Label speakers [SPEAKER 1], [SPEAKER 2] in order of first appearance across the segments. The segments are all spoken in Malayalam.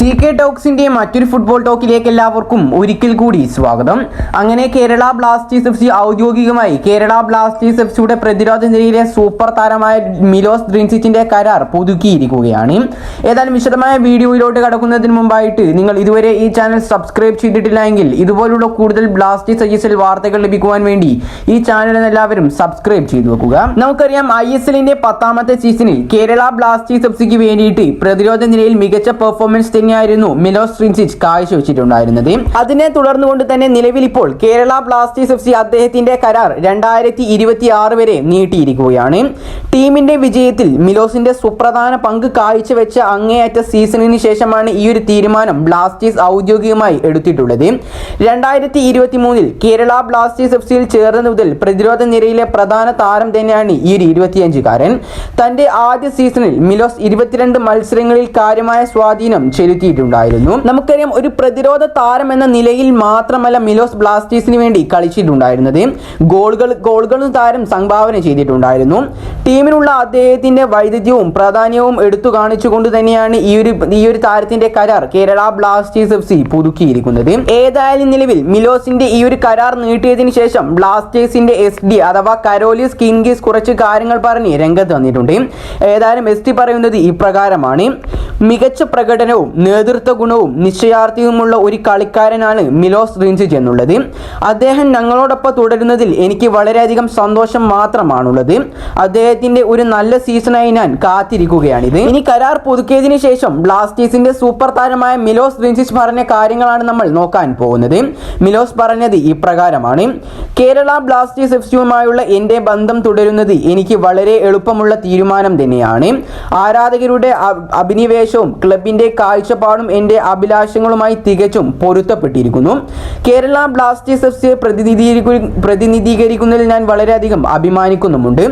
[SPEAKER 1] സി കെ ടോക്സിന്റെ മറ്റൊരു ഫുട്ബോൾ ടോക്കിലേക്ക് എല്ലാവർക്കും ഒരിക്കൽ കൂടി സ്വാഗതം. അങ്ങനെ കേരള ബ്ലാസ്റ്റേഴ്സ് എഫ് സി ഔദ്യോഗികമായി കേരള ബ്ലാസ്റ്റേഴ്സ് എഫ് സിയുടെ പ്രതിരോധ നിരയിലെ സൂപ്പർ താരമായ മിലോസ് ഡ്രിൻസിച്ചിന്റെ കരാർ പുതുക്കിയിരിക്കുകയാണ്. ഏതായാലും വിശദമായ വീഡിയോയിലോട്ട് കടക്കുന്നതിന് മുമ്പായിട്ട് നിങ്ങൾ ഇതുവരെ ഈ ചാനൽ സബ്സ്ക്രൈബ് ചെയ്തിട്ടില്ല എങ്കിൽ ഇതുപോലുള്ള കൂടുതൽ ബ്ലാസ്റ്റേഴ്സ് ഐ എസ് എൽ വാർത്തകൾ ലഭിക്കുവാൻ വേണ്ടി ഈ ചാനൽ എല്ലാവരും സബ്സ്ക്രൈബ് ചെയ്തു വെക്കുക. നമുക്കറിയാം ഐ എസ് എല്ലിന്റെ പത്താമത്തെ സീസണിൽ കേരള ബ്ലാസ്റ്റേഴ്സ് എഫ് സിക്ക് വേണ്ടിയിട്ട് പ്രതിരോധ നിരയിൽ മികച്ച പെർഫോമൻസ് തന്നെയായിരുന്നു മിലോസ് ട്രിൻസിച്ച് കാഴ്ചവെച്ചിട്ടുണ്ടായിരുന്നത് അതിനെ തുടർന്നുകൊണ്ട് തന്നെ നിലവിൽ ഇപ്പോൾ കേരള ബ്ലാസ്റ്റേഴ്സ് എഫ് സി അദ്ദേഹത്തിന്റെ കരാർ രണ്ടായിരത്തി ഇരുപത്തി ആറ് വരെ നീട്ടിയിരിക്കുകയാണ്. ടീമിന്റെ വിജയത്തിൽ മിലോസിന്റെ സുപ്രധാന പങ്ക് കാഴ്ചവെച്ച അങ്ങേയറ്റ സീസണിന് ശേഷമാണ് ഈ ഒരു തീരുമാനം ബ്ലാസ്റ്റേഴ്സ് ഔദ്യോഗികമായി എടുത്തിട്ടുള്ളത്. രണ്ടായിരത്തി ഇരുപത്തി മൂന്നിൽ കേരള ബ്ലാസ്റ്റേഴ്സ് എഫ് സിയിൽ ചേർന്ന മുതൽ പ്രതിരോധ നിരയിലെ പ്രധാന താരം തന്നെയാണ് ഈ ഒരു ഇരുപത്തിയഞ്ചുകാരൻ. തന്റെ ആദ്യ സീസണിൽ മിലോസ് ഇരുപത്തിരണ്ട് മത്സരങ്ങളിൽ കാര്യമായ സ്വാധീനം ചെലുത്തിയിട്ടുണ്ടായിരുന്നു നമുക്കറിയാം ഒരു പ്രതിരോധ താരം എന്ന നിലയിൽ മാത്രമല്ല മിലോസ് ബ്ലാസ്റ്റേഴ്സിന് വേണ്ടി കളിച്ചിട്ടുണ്ടായിരുന്നത്. ഗോളുകൾ ഗോളുകളും താരം സംഭാവന ചെയ്തിട്ടുണ്ടായിരുന്നു. ടീമിനുള്ള അദ്ദേഹത്തിന്റെ വൈദഗ്ധ്യവും പ്രാധാന്യവും എടുത്തു കാണിച്ചുകൊണ്ട് തന്നെയാണ് ഈ ഒരു ഈ ഒരു താരത്തിന്റെ കരാർ കേരള ബ്ലാസ്റ്റേഴ്സ് എഫ് സി പുതുക്കിയിരിക്കുന്നത്. ഏതായാലും നിലവിൽ മിലോസിന്റെ ഈ ഒരു കരാർ നീട്ടിയതിന് ശേഷം ബ്ലാസ്റ്റേഴ്സിന്റെ എസ് ഡി അഥവാ കരോലിസ് കിൻഗീസ് കുറച്ച് കാര്യങ്ങൾ പറഞ്ഞ് രംഗത്ത് വന്നിട്ടുണ്ട്. ഏതായാലും എസ് ടി പറയുന്നത് ഇപ്രകാരമാണ്. മികച്ച പ്രകടനവും നേതൃത്വ ഗുണവും നിശ്ചയാർത്ഥിയുമുള്ള ഒരു കളിക്കാരനാണ് മിലോസ് റിൻസിച്ച് എന്നുള്ളത്. അദ്ദേഹം ഞങ്ങളോടൊപ്പം തുടരുന്നതിൽ എനിക്ക് വളരെയധികം സന്തോഷം മാത്രമാണുള്ളത്. അദ്ദേഹത്തിന്റെ ഒരു നല്ല സീസണായി ഞാൻ കാത്തിരിക്കുകയാണിത്. ഇനി കരാർ പുതുക്കിയതിനു ശേഷം ബ്ലാസ്റ്റേഴ്സിന്റെ സൂപ്പർ താരമായ മിലോസ് റിൻസിച്ച് പറഞ്ഞ കാര്യങ്ങളാണ് നമ്മൾ നോക്കാൻ പോകുന്നത്. മിലോസ് പറഞ്ഞത് ഇപ്രകാരമാണ്. കേരള ബ്ലാസ്റ്റേഴ്സ് എഫ് സിയുമായുള്ള എന്റെ ബന്ധം തുടരുന്നത് എനിക്ക് വളരെ എളുപ്പമുള്ള തീരുമാനം തന്നെയാണ്. ആരാധകരുടെ അ- അഭിനിവേശവും ക്ലബിന്റെ കാഴ്ചപ്പാടും എന്റെ അഭിലാഷങ്ങളുമായി തികച്ചും പൊരുത്തപ്പെട്ടിരിക്കുന്നു. കേരള ബ്ലാസ്റ്റേഴ്സ് എഫ് സിയെ പ്രതിനിധീകരിക്കു- പ്രതിനിധീകരിക്കുന്നതിൽ ഞാൻ വളരെയധികം അഭിമാനിക്കുന്നുമുണ്ട്.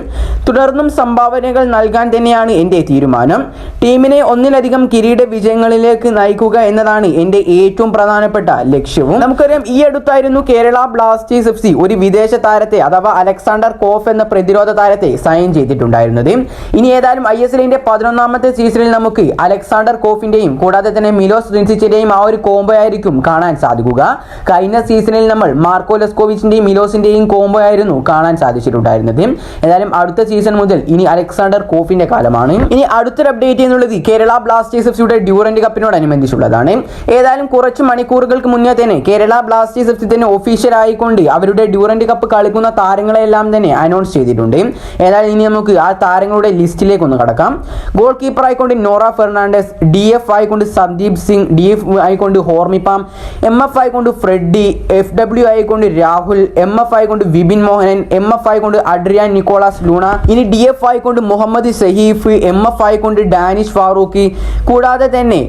[SPEAKER 1] തുടർന്നും സംഭാവനകൾ നൽകാൻ തന്നെയാണ് എന്റെ തീരുമാനം. ടീമിനെ ഒന്നിലധികം കിരീട വിജയങ്ങളിലേക്ക് നയിക്കുക എന്നതാണ് എന്റെ ഏറ്റവും പ്രധാനപ്പെട്ട ലക്ഷ്യവും. നമുക്കറിയാം ഈ അടുത്തായിരുന്നു കേരള ബ്ലാസ്റ്റേഴ്സ് എഫ് സി ഒരു വിദേശ താരത്തെ അഥവാ അലക്സാണ്ടർ കോഫ് എന്ന പ്രതിരോധ താരത്തെ സൈൻ ചെയ്തിട്ടുണ്ടായിരുന്നത്. ഇനി ഏതായാലും ഐ എസ് എല്ലിന്റെ പതിനൊന്നാമത്തെ സീസണിൽ നമുക്ക് അലക്സാണ്ടർ കോഫിന്റെയും കൂടാതെ തന്നെ മിലോസ് റിൻസിച്ചിന്റെയും ആ ഒരു കോംബോ ആയിരിക്കും കാണാൻ സാധിക്കുക. കഴിഞ്ഞ സീസണിൽ നമ്മൾ മാർക്കോ ലെസ്കോവിച്ചിന്റെയും മിലോസിന്റെയും കോംബോ ആയിരുന്നു കാണാൻ സാധിച്ചിട്ടുണ്ടായിരുന്നത്. ഏതായാലും അടുത്ത സീസൺ മുതൽ ഇനി അലക്സാണ്ടർ കോഫിന്റെ കാലമാണ്. ഇനി അടുത്തൊരു അപ്ഡേറ്റ് എന്നുള്ളത് കേരള ബ്ലാസ്റ്റേഴ്സ് എഫ് സിയുടെ ഡ്യൂറന്റ് കപ്പിനോടനുബന്ധിച്ചുള്ളതാണ്. ഏതായാലും കുറച്ച് മണിക്കൂറുകൾക്ക് മുന്നേ തന്നെ കേരള ബ്ലാസ്റ്റേഴ്സ് എഫ് സി തന്നെ ഒഫീഷ്യൽ ആയിക്കൊണ്ട് അവരുടെ ഡ്യൂറന്റ് കപ്പ് കളിക്കുന്ന താരങ്ങളെല്ലാം തന്നെ അനൗൺസ് ചെയ്തിട്ടുണ്ട്. ഏതായാലും ഇനി നമുക്ക് ആ താരങ്ങളുടെ ലിസ്റ്റിലേക്ക് ഒന്ന് കടക്കാം. ഗോൾ കീപ്പർ ആയിക്കൊണ്ട് നോറ ഫെർണാണ്ടസ് ഡി എഫ് ആയിക്കൊണ്ട് സന്ദീപ് സിംഗ് ഡി എഫ് ആയിക്കൊണ്ട് ഹോർമിപ്പാം എം എഫ് ആയിക്കൊണ്ട് ഫ്രെഡി എഫ് ഡബ്ല്യു ആയിക്കൊണ്ട് രാഹുൽ എം എഫ് ആയിക്കൊണ്ട് വിപിൻ മോഹനൻ എം എഫ് ആയിക്കൊണ്ട് അഡ്രിയാൻ നിക്കോളാസ് ലൂണ ഇനി ഡി എഫ് ആയിക്കൊണ്ട് മുഹമ്മദ് സഹീഫ് എം എഫ് ആയിക്കൊണ്ട് ഡാനിഷ് ഫാറൂഖി കൂടാതെ തന്നെ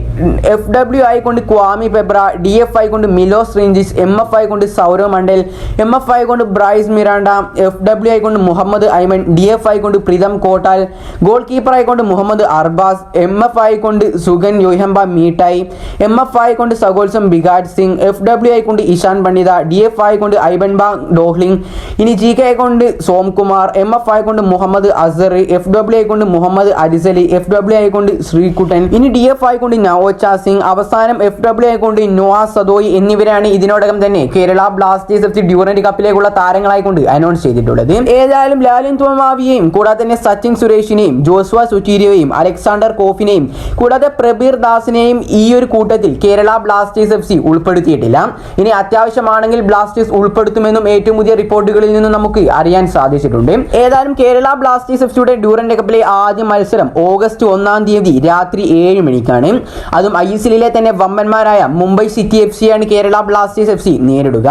[SPEAKER 1] എഫ് ഡബ്ല്യു ആയിക്കൊണ്ട് ക്വാമി പെബ്ര ഡി എഫ് ആയിക്കൊണ്ട് മിലോസ് റേഞ്ചിസ് എം എഫ് ആയിക്കൊണ്ട് സൗരവ് മണ്ഡൽ എം എഫ് ആയിക്കൊണ്ട് ബ്രൈസ് മിറാണ്ട എഫ് ഡബ്ല്യു ആയിക്കൊണ്ട് മുഹമ്മദ് ഐമൻ ഡി എഫ് ആയിക്കൊണ്ട് പ്രീതം കോട്ടാൽ ഗോൾ കീപ്പർ ആയിക്കൊണ്ട് മുഹമ്മദ് അർബാസ് എം എഫ് ആയിക്കൊണ്ട് സുഗൻ യോഹംബ മീട്ടായി എം എഫ് കൊണ്ട് Sagolsem Bikash Singh F W I കൊണ്ട് ഇഷാൻ പണ്ഡിത ഡി എഫ് കൊണ്ട് ഐബൻ ഐബൻബ ഡോഹ്ലിംഗ് ഇനി ജി കെ കൊണ്ട് സോംകുമാർ എം എഫ് കൊണ്ട് Muhammad Azhar F W I കൊണ്ട് മുഹമ്മദ് അരിസലി എഫ് ഡബ്ല്യു ഐ കൊണ്ട് ശ്രീകുട്ടൻ ഇനി ഡി എഫ് കൊണ്ട് നവോച്ച സിംഗ് അവസാനം എഫ് ഡബ്ല്യു ഐ കൊണ്ട് നോവാ സദോയി എന്നിവരാണ് ഇതിനോടകം തന്നെ Kerala Blasters F C Durand കപ്പിലേക്കുള്ള താരങ്ങളായി കൊണ്ട് അനൗൺസ് ചെയ്തിട്ടുള്ളത്. ഏതായാലും ലാലിൻ തോമാവിയെയും കൂടാതെ തന്നെ സച്ചിൻ സുരേഷിനെയും ജോസ്വ സുറ്റീരിയോയും അലക്സാണ്ടർ കോഫിനെയും കൂടാതെ പ്രബീർ ദാസിനെയും ഈ ഒരു കൂട്ടത്തിൽ കേരള ബ്ലാസ്റ്റേഴ്സ് എഫ് സി ഉൾപ്പെടുത്തിയിട്ടില്ല. ഇനി അത്യാവശ്യമാണെങ്കിൽ ബ്ലാസ്റ്റേഴ്സ് ഉൾപ്പെടുത്തുമെന്നും ഏറ്റവും പുതിയ റിപ്പോർട്ടുകളിൽ നിന്നും നമുക്ക് അറിയാൻ സാധിച്ചിട്ടുണ്ട്. ഏതായാലും കേരള ബ്ലാസ്റ്റേഴ്സ് എഫ് സിയുടെ ഡ്യൂറന്റ് കപ്പിലെ ആദ്യ മത്സരം ഓഗസ്റ്റ് ഒന്നാം തീയതി രാത്രി ഏഴ് മണിക്കാണ്. അതും ഐ എസ് എല്ലിലെ തന്നെ വമ്പന്മാരായ മുംബൈ സിറ്റി എഫ് സിയാണ് കേരള ബ്ലാസ്റ്റേഴ്സ് എഫ് സി നേരിടുക.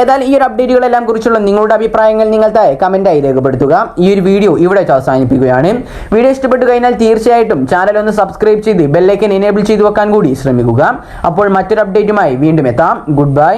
[SPEAKER 1] ഏതായാലും ഈ ഒരു അപ്ഡേറ്റുകളെല്ലാം കുറിച്ചുള്ള നിങ്ങളുടെ അഭിപ്രായങ്ങൾ നിങ്ങൾ കമന്റായി രേഖപ്പെടുത്തുക. ഈ ഒരു വീഡിയോ ഇവിടെ അവസാനിപ്പിക്കുകയാണ്. വീഡിയോ ഇഷ്ടപ്പെട്ടു കഴിഞ്ഞാൽ തീർച്ചയായിട്ടും ചാനൽ ഒന്ന് സബ്സ്ക്രൈബ് ചെയ്ത് ബെല്ലൈക്കൻ എനേബിൾ ചെയ്തു വെക്കാൻ കൂടി ശ്രമിക്കുക. അപ്പോൾ മറ്റൊരു അപ്ഡേറ്റുമായി വീണ്ടും എത്താം. Good bye